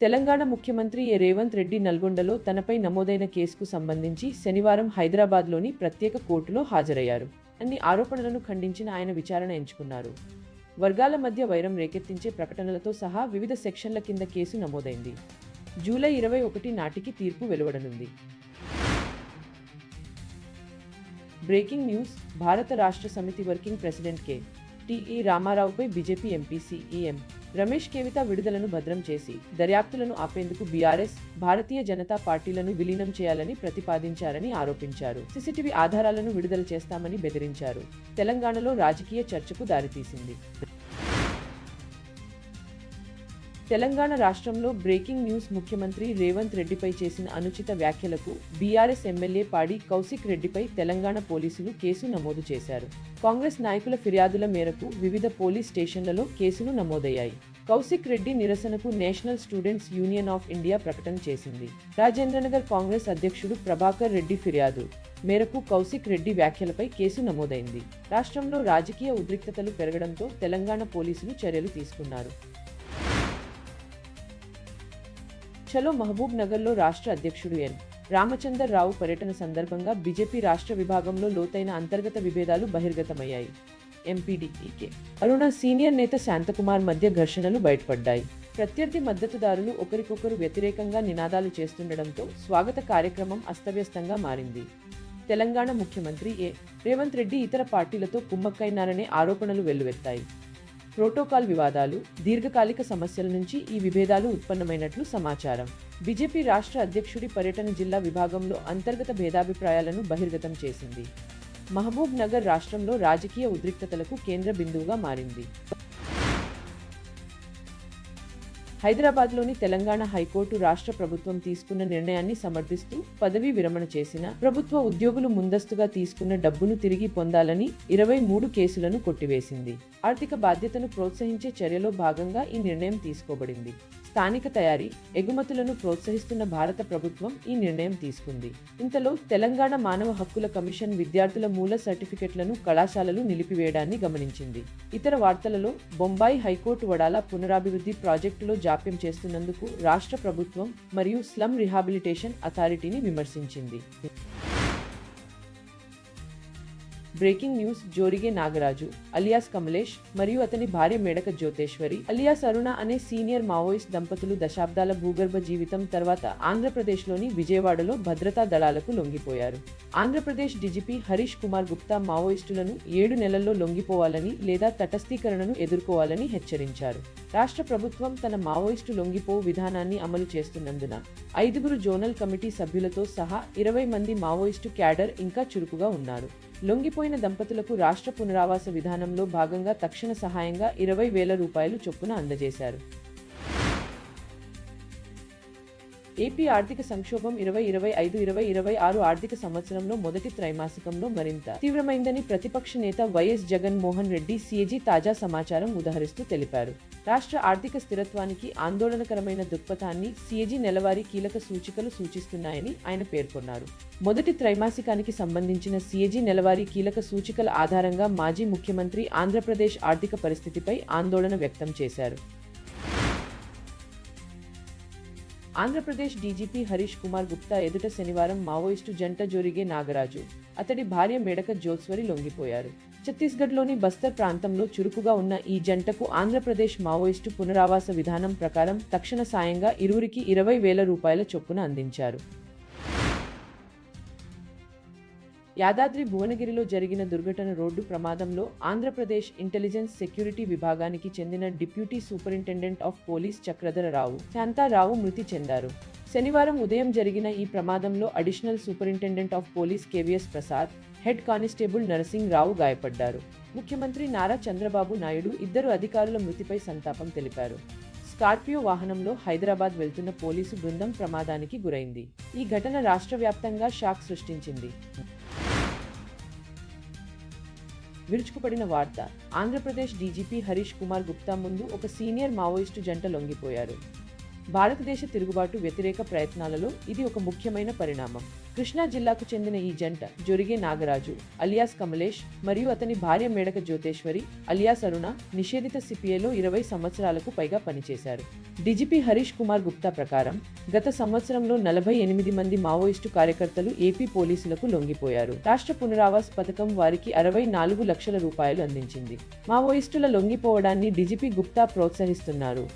తెలంగాణ ముఖ్యమంత్రి ఏ రేవంత్ రెడ్డి నల్గొండలో తనపై నమోదైన కేసుకు సంబంధించి శనివారం హైదరాబాద్లోని ప్రత్యేక కోర్టులో హాజరయ్యారు. అన్ని ఆరోపణలను ఖండించిన ఆయన విచారణ ఎంచుకున్నారు. వర్గాల మధ్య వైరం రేకెత్తించే ప్రకటనలతో సహా వివిధ సెక్షన్ల కింద కేసు నమోదైంది. జూలై ఇరవై ఒకటి నాటికి తీర్పు వెలువడనుంది. Breaking news Bharat Rashtra Samithi working president K. T రామారావుపై BJP MP CM Ramesh Kavitha విడుదలను భద్రం చేసి దర్యాప్తులను ఆపేందుకు బీఆర్ఎస్ భారతీయ జనతా పార్టీలను విలీనం చేయాలని ప్రతిపాదించారని ఆరోపించారు. సీసీటీవీ ఆధారాలను విడుదల చేస్తామని బెదిరించారు. తెలంగాణలో రాజకీయ చర్చకు దారితీసింది. తెలంగాణ రాష్ట్రంలో బ్రేకింగ్ న్యూస్ ముఖ్యమంత్రి రేవంత్ రెడ్డిపై చేసిన అనుచిత వ్యాఖ్యలకు బీఆర్ఎస్ ఎమ్మెల్యే పాడి కౌశిక్ రెడ్డిపై తెలంగాణ పోలీసులు కేసు నమోదు చేశారు. కాంగ్రెస్ నాయకుల ఫిర్యాదుల మేరకు వివిధ పోలీస్ స్టేషన్లలో కేసులు నమోదయ్యాయి. కౌశిక్ రెడ్డి నిరసనకు National Students Union of India ప్రకటన చేసింది. రాజేంద్రనగర్ కాంగ్రెస్ అధ్యక్షుడు ప్రభాకర్ రెడ్డి ఫిర్యాదు మేరకు కౌశిక్ రెడ్డి వ్యాఖ్యలపై కేసు నమోదైంది. రాష్ట్రంలో రాజకీయ ఉద్రిక్తతలు పెరగడంతో తెలంగాణ పోలీసులు చర్యలు తీసుకున్నారు. చలో మహబూబ్ నగర్లో రాష్ట్ర అధ్యక్షుడు ఎన్. రామచందర్ రావు పర్యటన సందర్భంగా బీజేపీ రాష్ట్ర విభాగంలో లోతైన అంతర్గత విభేదాలు బహిర్గతమయ్యాయి. ఎంపీడీకే అరుణ సీనియర్ నేత శాంతకుమార్ మధ్య ఘర్షణలు బయటపడ్డాయి. ప్రత్యర్థి మద్దతుదారులు ఒకరికొకరు వ్యతిరేకంగా నినాదాలు చేస్తుండటంతో స్వాగత కార్యక్రమం అస్తవ్యస్తంగా మారింది. తెలంగాణ ముఖ్యమంత్రి ఏ. రేవంత్ రెడ్డి ఇతర పార్టీలతో కుమ్మక్కైనారనే ఆరోపణలు వెల్లువెత్తాయి. ప్రోటోకాల్ వివాదాలు దీర్ఘకాలిక సమస్యల నుంచి ఈ విభేదాలు ఉత్పన్నమైనట్లు సమాచారం. బీజేపీ రాష్ట్ర అధ్యక్షుడి పర్యటన జిల్లా విభాగంలో అంతర్గత భేదాభిప్రాయాలను బహిర్గతం చేసింది. మహబూబ్ నగర్ రాష్ట్రంలో రాజకీయ ఉద్రిక్తతలకు కేంద్ర బిందువుగా మారింది. హైదరాబాద్లోని తెలంగాణ హైకోర్టు రాష్ట్ర ప్రభుత్వం తీసుకున్న నిర్ణయాన్ని సమర్థిస్తూ పదవీ విరమణ చేసిన ప్రభుత్వ ఉద్యోగులు ముందస్తుగా తీసుకున్న డబ్బును తిరిగి పొందాలని ఇరవై మూడు కేసులను కొట్టివేసింది. ఆర్థిక బాధ్యతను ప్రోత్సహించే చర్యలో భాగంగా ఈ నిర్ణయం తీసుకోబడింది. స్థానిక తయారీ ఎగుమతులను ప్రోత్సహిస్తున్న భారత ప్రభుత్వం ఈ నిర్ణయం తీసుకుంది. ఇంతలో తెలంగాణ మానవ హక్కుల కమిషన్ విద్యార్థుల మూల సర్టిఫికెట్లను కళాశాలలు నిలిపివేయడాన్ని గమనించింది. ఇతర వార్తలలో బొంబాయి హైకోర్టు వడాల పునరాభివృద్ధి ప్రాజెక్టులో జాప్యం చేస్తున్నందుకు రాష్ట్ర ప్రభుత్వం మరియు స్లమ్ రిహాబిలిటేషన్ అథారిటీని విమర్శించింది. Breaking news Jorige Nagaraju alias Kamalesh మరియు అతని భార్య మేడక జ్యోతేశ్వరి అలియాస్ అరుణ అనే సీనియర్ మావోయిస్ట్ దంపతులు దశాబ్దాల భూగర్భ జీవితం తర్వాత ఆంధ్రప్రదేశ్లోని విజయవాడలో భద్రతా దళాలకు లొంగిపోయారు. ఆంధ్రప్రదేశ్ డీజీపీ హరీష్ కుమార్ గుప్తా మావోయిస్టులను ఏడు నెలల్లో లొంగిపోవాలని లేదా తటస్థీకరణను ఎదుర్కోవాలని హెచ్చరించారు. రాష్ట్ర ప్రభుత్వం తన మావోయిస్టు లొంగిపోవు విధానాన్ని అమలు చేస్తున్నందున ఐదుగురు జోనల్ కమిటీ సభ్యులతో సహా ఇరవై మంది మావోయిస్టు క్యాడర్ ఇంకా చురుకుగా ఉన్నారు. లొంగిపోయిన దంపతులకు రాష్ట్ర పునరావాస విధానంలో భాగంగా తక్షణ సహాయంగా ఇరవై వేల రూపాయలు చొప్పున అందజేశారు. ఏపీ ఆర్థిక సంక్షోభం ఇరవై ఇరవై ఐదు ఇరవై ఇరవై ఆరు ఆర్థిక సంవత్సరంలో మొదటి త్రైమాసికంలో మరింత. తీవ్రమైందని ప్రతిపక్ష నేత వైఎస్ జగన్మోహన్ రెడ్డి సీఏజీ తాజా సమాచారం ఉదహరిస్తూ తెలిపారు. రాష్ట్ర ఆర్థిక స్థిరత్వానికి ఆందోళనకరమైన దృక్పథాన్ని సీఏజీ నెలవారీ కీలక సూచికలు సూచిస్తున్నాయని ఆయన పేర్కొన్నారు. మొదటి త్రైమాసికానికి సంబంధించిన సీఏజీ నెలవారీ కీలక సూచికల ఆధారంగా మాజీ ముఖ్యమంత్రి ఆంధ్రప్రదేశ్ ఆర్థిక పరిస్థితిపై ఆందోళన వ్యక్తం చేశారు. ఆంధ్రప్రదేశ్ డీజీపీ హరీష్ కుమార్ గుప్తా ఎదుట శనివారం మావోయిస్టు జంట జోరిగే నాగరాజు. అతడి భార్య మేడక జ్యోత్స్వరి లొంగిపోయారు. ఛత్తీస్గఢ్లోని బస్తర్ ప్రాంతంలో చురుకుగా ఉన్న ఈ జంటకు ఆంధ్రప్రదేశ్ మావోయిస్టు పునరావాస విధానం ప్రకారం తక్షణ సాయంగా ఇరువురికి ఇరవై వేల రూపాయల చొప్పున అందించారు. యాదాద్రి భువనగిరిలో జరిగిన దుర్ఘటన రోడ్డు ప్రమాదంలో ఆంధ్రప్రదేశ్ ఇంటెలిజెన్స్ సెక్యూరిటీ విభాగానికి చెందిన deputy superintendent of police Chakradhara Rao Shantharao మృతి చెందారు. శనివారం ఉదయం జరిగిన ఈ ప్రమాదంలో additional superintendent of police KVS Prasad head constable Narasing Rao గాయపడ్డారు. ముఖ్యమంత్రి నారా చంద్రబాబు నాయుడు ఇద్దరు అధికారుల మృతిపై సంతాపం తెలిపారు. స్కార్పియో వాహనంలో హైదరాబాద్ వెళ్తున్న పోలీసు బృందం ప్రమాదానికి గురైంది. ఈ ఘటన రాష్ట్ర వ్యాప్తంగా షాక్ సృష్టించింది. విరుచుకుపడిన వార్త. ఆంధ్రప్రదేశ్ డీజీపీ హరీష్ కుమార్ గుప్తా ముందు ఒక సీనియర్ మావోయిస్టు జంట లొంగిపోయారు. భారతదేశ తిరుగుబాటు వ్యతిరేక ప్రయత్నాలలో ఇది ఒక ముఖ్యమైన పరిణామం. కృష్ణా జిల్లాకు చెందిన ఈ జంట జొరిగే నాగరాజు అలియాస్ కమలేష్ మరియు అతని భార్య మేడక జ్యోతేశ్వరి అలియాస్ అరుణ నిషేధిత సిపిఏలో ఇరవై సంవత్సరాలకు పైగా పనిచేశారు. డీజీపీ హరీష్ కుమార్ గుప్తా ప్రకారం గత సంవత్సరంలో నలభై ఎనిమిది మంది మావోయిస్టు కార్యకర్తలు ఏపీ పోలీసులకు లొంగిపోయారు. రాష్ట్ర పునరావాస్ పథకం వారికి అరవై నాలుగు లక్షల రూపాయలు అందించింది. మావోయిస్టుల లొంగిపోవడాన్ని డీజీపీ గుప్తా ప్రోత్సహిస్తున్నారు.